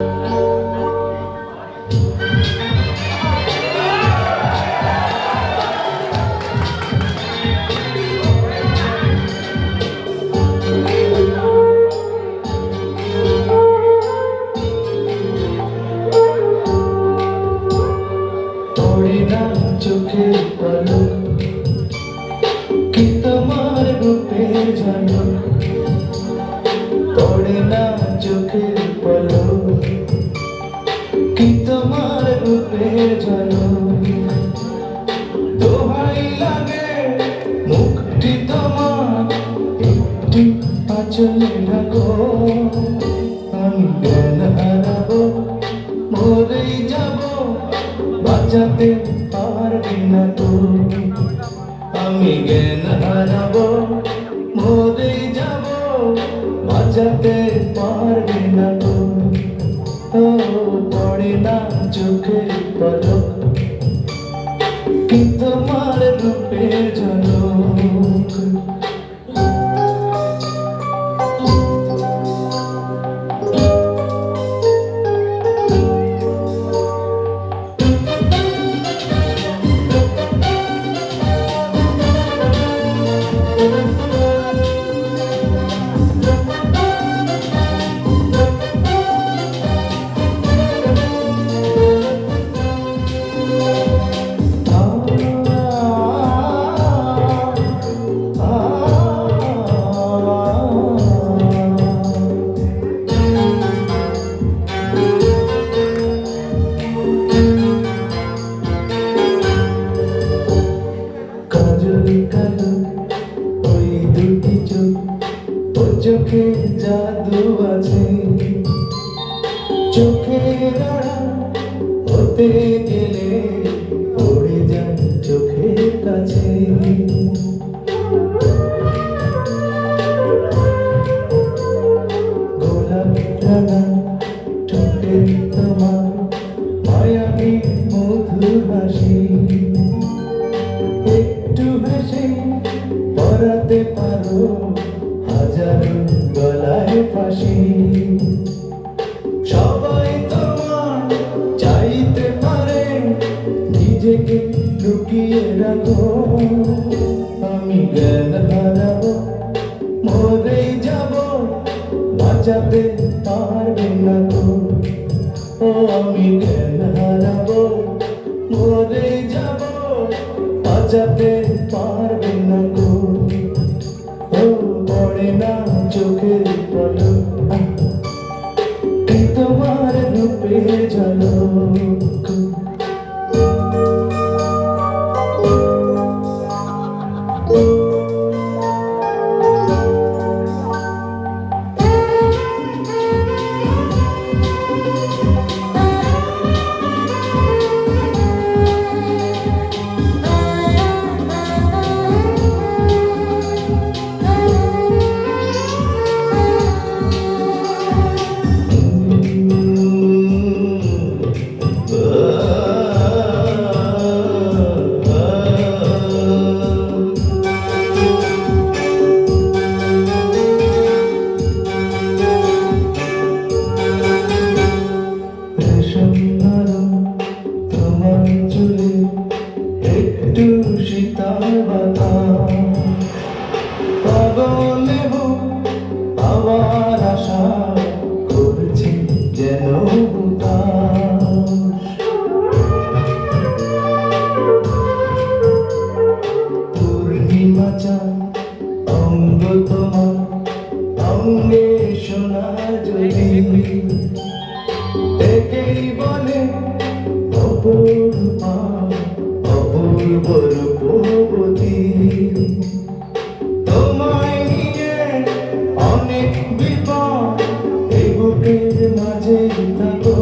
পড়ে আচলে ঢাকো আমি জ্ঞান হারাবো যাব, বাঁচাতে পারবি না তো আমি জ্ঞান হারাবো, মরেই যাব তোমার রূপে ঝলক। চোখে হতে গেলে পড়ে যায় চোখের কাছে। গোলাপ লাগা ঠোঁটে তোমার মায়াবী মধুর হাসি। একটু হেসে পরাতে পারো হাজার গলায় ফাঁসি। নিজেকে লুকিয়ে রাখো। আমি জ্ঞান হারাবো, মরেই যাব, বাঁচাতে পারবে না তো। ও, আমি জ্ঞান হারাবো মরে যাব, বাঁচাতে পারবে না গো ও, পড়ে না চোখের পলক তোমার রূপে ঝলক? একেই বলে অপূর্বা অপূর্ব রূপবতী তোমায় নিয়ে অনেক বিপদ এই বুকের মাঝে থাকো।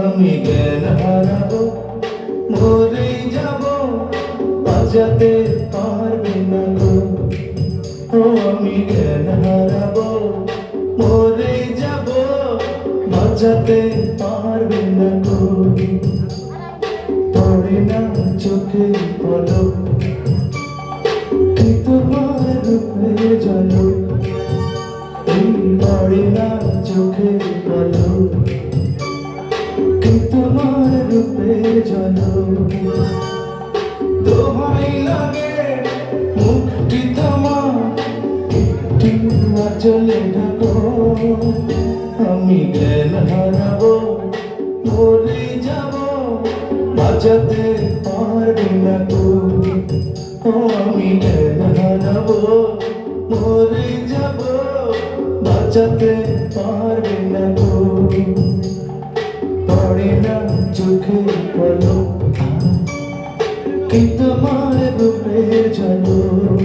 আমি জ্ঞান হারাবো পারবে না ও, আমি জ্ঞান বাঁচাতে পারবে না গো পড়ে না চোখে পলক। তোমার রূপে চোখে চোখে বলো কি তোমার ঝলক আমি জ্ঞান হারাবো, মরে যাব, বাঁচাতে পারবে না ও, আমি জ্ঞান হারাবো, মরে যাব, বাঁচাতে পারবে না তুমি। পড়ে না চোখে বলো কি তোমার রূপের ঝলক